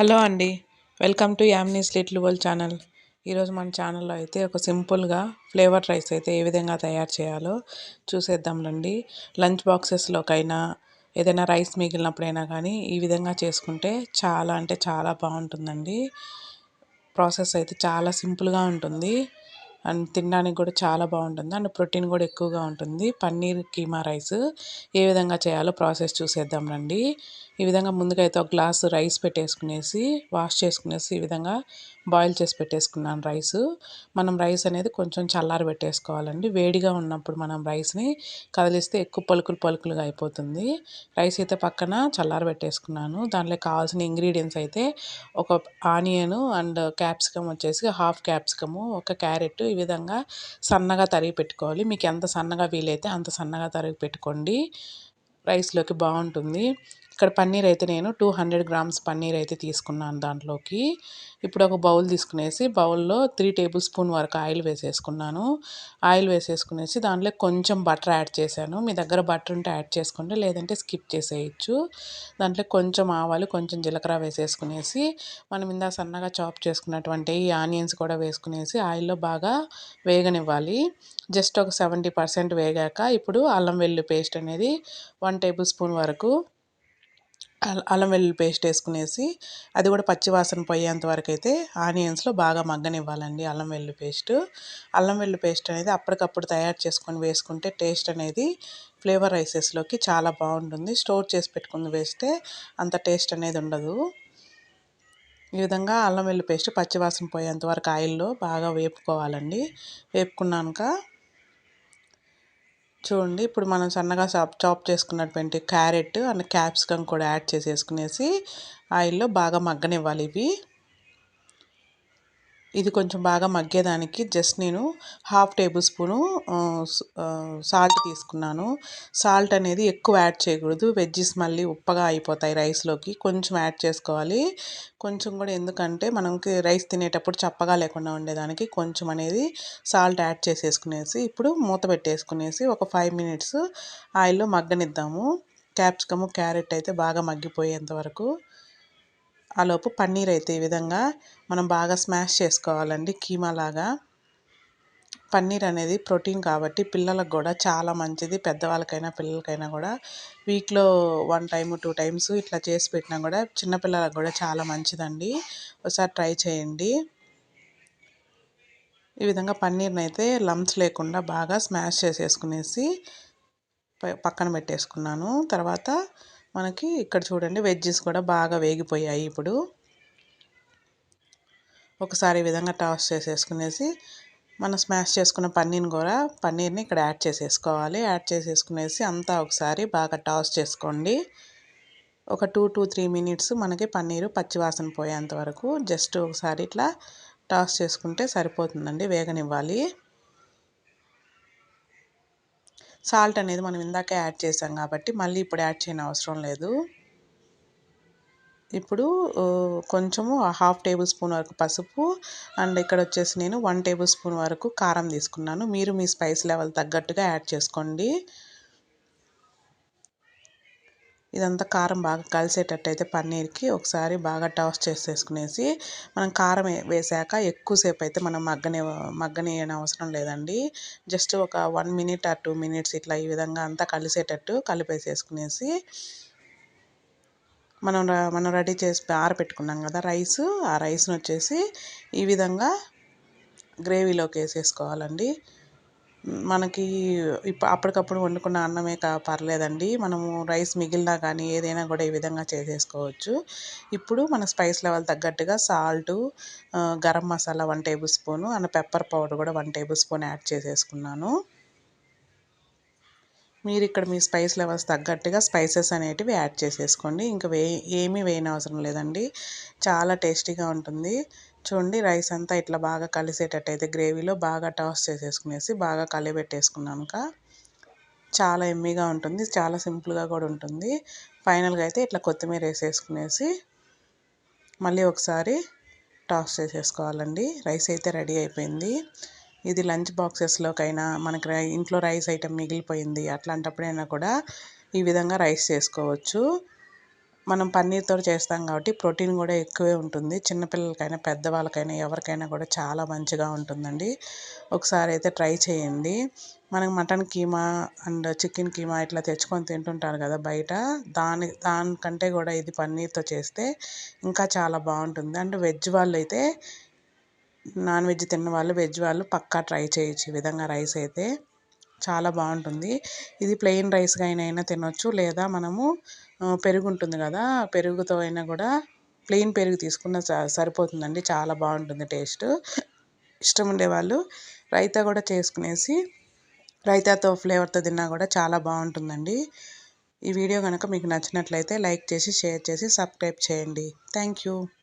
Hello అండి. Welcome to Yamni's little world channel. ఈరోజు మన ఛానల్లో అయితే ఒక సింపుల్గా ఫ్లేవర్ రైస్ అయితే ఏ విధంగా తయారు చేయాలో చూసేద్దాం రండి. లంచ్ బాక్సెస్లోకైనా ఏదైనా రైస్ మిగిలినప్పుడైనా కానీ ఈ విధంగా చేసుకుంటే చాలా అంటే చాలా బాగుంటుందండి. ప్రాసెస్ అయితే చాలా సింపుల్గా ఉంటుంది. అండ్ తినడానికి కూడా చాలా బాగుంటుంది. అండ్ ప్రోటీన్ కూడా ఎక్కువగా ఉంటుంది. పన్నీర్ కీమా రైస్ ఏ విధంగా చేయాలో ప్రాసెస్ చూసేద్దాం రండి. ఈ విధంగా ముందుగా అయితే ఒక గ్లాసు రైస్ పెట్టేసుకునేసి వాష్ చేసుకునేసి ఈ విధంగా బాయిల్ చేసి పెట్టేసుకున్నాను రైస్. మనం రైస్ అనేది కొంచెం చల్లారి పెట్టేసుకోవాలండి. వేడిగా ఉన్నప్పుడు మనం రైస్ని కదిలిస్తే ఎక్కువ పలుకులు పలుకులుగా అయిపోతుంది. రైస్ అయితే పక్కన చల్లారి పెట్టేసుకున్నాను. దాంట్లో కావాల్సిన ఇంగ్రీడియంట్స్ అయితే ఒక ఆనియన్ అండ్ క్యాప్సికమ్ వచ్చేసి హాఫ్ క్యాప్సికము ఒక క్యారెట్ ఈ విధంగా సన్నగా తరిగి పెట్టుకోవాలి. మీకు ఎంత సన్నగా వీలైతే అంత సన్నగా తరిగి పెట్టుకోండి. రైస్లోకి బాగుంటుంది. ఇక్కడ పన్నీర్ అయితే నేను టూ హండ్రెడ్ గ్రామ్స్ పన్నీర్ అయితే తీసుకున్నాను దాంట్లోకి. ఇప్పుడు ఒక బౌల్ తీసుకునేసి బౌల్లో త్రీ టేబుల్ స్పూన్ వరకు ఆయిల్ వేసేసుకున్నాను. ఆయిల్ వేసేసుకునేసి దాంట్లో కొంచెం బటర్ యాడ్ చేశాను. మీ దగ్గర బటర్ ఉంటే యాడ్ చేసుకోండి లేదంటే స్కిప్ చేసేయచ్చు. దాంట్లో కొంచెం ఆవాలు కొంచెం జీలకర్ర వేసేసుకునేసి మనం ఇందా సన్నగా చాప్ చేసుకున్నటువంటి ఈ ఆనియన్స్ కూడా వేసుకునేసి ఆయిల్లో బాగా వేగనివ్వాలి. జస్ట్ ఒక సెవెంటీ పర్సెంట్ వేగాక ఇప్పుడు అల్లం వెల్లు పేస్ట్ అనేది వన్ టేబుల్ స్పూన్ వరకు అల్లం వెల్లుల్లి పేస్ట్ వేసుకునేసి అది కూడా పచ్చివాసన పోయేంత వరకు అయితే ఆనియన్స్లో బాగా మగ్గనివ్వాలండి అల్లం వెల్లుల్లి పేస్ట్. అల్లం వెల్లుల్లి పేస్ట్ అనేది అప్పటికప్పుడు తయారు చేసుకొని వేసుకుంటే టేస్ట్ అనేది ఫ్లేవర్ రైసెస్లోకి చాలా బాగుంటుంది. స్టోర్ చేసి పెట్టుకుని వేస్తే అంత టేస్ట్ అనేది ఉండదు. ఈ విధంగా అల్లం వెల్లుల్లి పేస్ట్ పచ్చివాసన పోయేంత వరకు ఆయిల్లో బాగా వేపుకోవాలండి. వేపుకున్నాక చూడండి ఇప్పుడు మనం సన్నగా చాప్ చాప్ చేసుకున్నటువంటి క్యారెట్ అండ్ క్యాప్సికమ్ కూడా యాడ్ చేసేసుకునేసి ఆయిల్లో బాగా మగ్గనివ్వాలి ఇవి. ఇది కొంచెం బాగా మగ్గేదానికి జస్ట్ నేను హాఫ్ టేబుల్ స్పూను సాల్ట్ తీసుకున్నాను. సాల్ట్ అనేది ఎక్కువ యాడ్ చేయకూడదు. వెజ్జెస్ మళ్ళీ ఉప్పగా అయిపోతాయి రైస్లోకి. కొంచెం యాడ్ చేసుకోవాలి. కొంచెం కూడా ఎందుకంటే మనకి రైస్ తినేటప్పుడు చప్పగా లేకుండా ఉండేదానికి కొంచెం అనేది సాల్ట్ యాడ్ చేసేసుకునేసి ఇప్పుడు మూత పెట్టేసుకునేసి ఒక ఫైవ్ మినిట్స్ ఆయిల్లో మగ్గనిద్దాము. క్యాప్సికము క్యారెట్ అయితే బాగా మగ్గిపోయేంత వరకు. ఆలోపు పన్నీర్ అయితే ఈ విధంగా మనం బాగా స్మాష్ చేసుకోవాలండి కీమా లాగా పన్నీర్ అనేది ప్రోటీన్ కాబట్టి పిల్లలకు కూడా చాలా మంచిది. పెద్దవాళ్ళకైనా పిల్లలకైనా కూడా. వీక్లో వన్ టైము టూ టైమ్స్ ఇట్లా చేసి పెట్టినా కూడా చిన్నపిల్లలకు కూడా చాలా మంచిదండి. ఒకసారి ట్రై చేయండి. ఈ విధంగా పన్నీర్ని అయితే లంప్స్ లేకుండా బాగా స్మాష్ చేసేసుకునేసి పక్కన పెట్టేసుకున్నాను. తర్వాత మనకి ఇక్కడ చూడండి వెజ్జెస్ కూడా బాగా వేగిపోయాయి ఇప్పుడు. ఒకసారి ఈ విధంగా టాస్ చేసేసుకునేసి మనం స్మాష్ చేసుకున్న పన్నీర్ని కూడా పన్నీర్ని ఇక్కడ యాడ్ చేసేసుకోవాలి. యాడ్ చేసేసుకునేసి అంతా ఒకసారి బాగా టాస్ చేసుకోండి. ఒక టూ టూ త్రీ మినిట్స్ మనకి పన్నీరు పచ్చివాసన పోయేంత వరకు జస్ట్ ఒకసారి ఇట్లా టాస్ చేసుకుంటే సరిపోతుందండి వేగనివ్వాలి. సాల్ట్ అనేది మనం ఇందాకే యాడ్ చేసాం కాబట్టి మళ్ళీ ఇప్పుడు యాడ్ చేయని అవసరం లేదు. ఇప్పుడు కొంచెము హాఫ్ టేబుల్ స్పూన్ వరకు పసుపు అండ్ ఇక్కడ వచ్చేసి నేను వన్ టేబుల్ స్పూన్ వరకు కారం తీసుకున్నాను. మీరు మీ స్పైస్ లెవెల్ తగ్గట్టుగా యాడ్ చేసుకోండి. ఇదంతా కారం బాగా కలిసేటట్టయితే పన్నీర్కి ఒకసారి బాగా టాస్ చేసేసుకునేసి మనం కారం వేసాక ఎక్కువసేపు అయితే మనం మగ్గనే మగ్గనేయని అవసరం లేదండి. జస్ట్ ఒక one minute or two minutes ఇట్లా ఈ విధంగా అంతా కలిసేటట్టు కలిపేసేసుకునేసి మనం మనం రెడీ చేసి ఆరబెట్టుకున్నాం కదా రైస్. ఆ రైస్ని వచ్చేసి ఈ విధంగా గ్రేవీలోకి వేసేసుకోవాలండి. మనకి ఇప్ప అప్పటికప్పుడు వండుకున్న అన్నమే కా పర్లేదండి. మనము రైస్ మిగిలినా కానీ ఏదైనా కూడా ఈ విధంగా చేసేసుకోవచ్చు. ఇప్పుడు మన స్పైస్ లెవెల్ తగ్గట్టుగా salt garam masala one tablespoon and pepper powder కూడా వన్ టేబుల్ స్పూన్ యాడ్ చేసేసుకున్నాను. మీరు ఇక్కడ మీ స్పైస్ లెవెల్స్ తగ్గట్టుగా స్పైసెస్ అనేటివి యాడ్ చేసేసుకోండి. ఇంకా వే ఏమీ వేయనవసరం లేదండి. చాలా టేస్టీగా ఉంటుంది. చూడండి రైస్ అంతా ఇట్లా బాగా కలిసేటట్టయితే గ్రేవీలో బాగా టాస్ చేసేసుకునేసి బాగా కలిపెట్టేసుకున్నాక చాలా ఎమ్మీగా ఉంటుంది చాలా సింపుల్గా కూడా ఉంటుంది. ఫైనల్గా అయితే ఇట్లా కొత్తిమీర వేసేసుకునేసి మళ్ళీ ఒకసారి టాస్ చేసేసుకోవాలండి. రైస్ అయితే రెడీ అయిపోయింది. ఇది లంచ్ బాక్సెస్లోకైనా మనకి ఇంట్లో రైస్ ఐటెం మిగిలిపోయింది అట్లాంటప్పుడైనా కూడా ఈ విధంగా రైస్ చేసుకోవచ్చు. మనం పన్నీర్తో చేస్తాం కాబట్టి ప్రోటీన్ కూడా ఎక్కువే ఉంటుంది. చిన్నపిల్లలకైనా పెద్దవాళ్ళకైనా ఎవరికైనా కూడా చాలా మంచిగా ఉంటుందండి. ఒకసారి అయితే ట్రై చేయండి. మనకు mutton keema and chicken keema ఇట్లా తెచ్చుకొని తింటుంటారు కదా బయట. దాని దానికంటే కూడా ఇది పన్నీర్తో చేస్తే ఇంకా చాలా బాగుంటుంది. అండ్ వెజ్ వాళ్ళు అయితే నాన్ వెజ్ తిన్న వాళ్ళు వెజ్ వాళ్ళు పక్కా ట్రై చేయొచ్చు ఈ విధంగా రైస్ అయితే. చాలా బాగుంటుంది. ఇది ప్లెయిన్ రైస్గా అయినా తినొచ్చు. లేదా మనము పెరుగు ఉంటుంది కదా పెరుగుతో అయినా కూడా ప్లెయిన్ పెరుగు తీసుకున్న సరిపోతుందండి. చాలా బాగుంటుంది టేస్ట్. ఇష్టం ఉండేవాళ్ళు రైతా కూడా చేసుకునేసి రైతాతో ఫ్లేవర్తో తిన్నా కూడా చాలా బాగుంటుందండి. ఈ వీడియో కనుక మీకు నచ్చినట్లయితే లైక్ చేసి షేర్ చేసి సబ్స్క్రైబ్ చేయండి. Thank you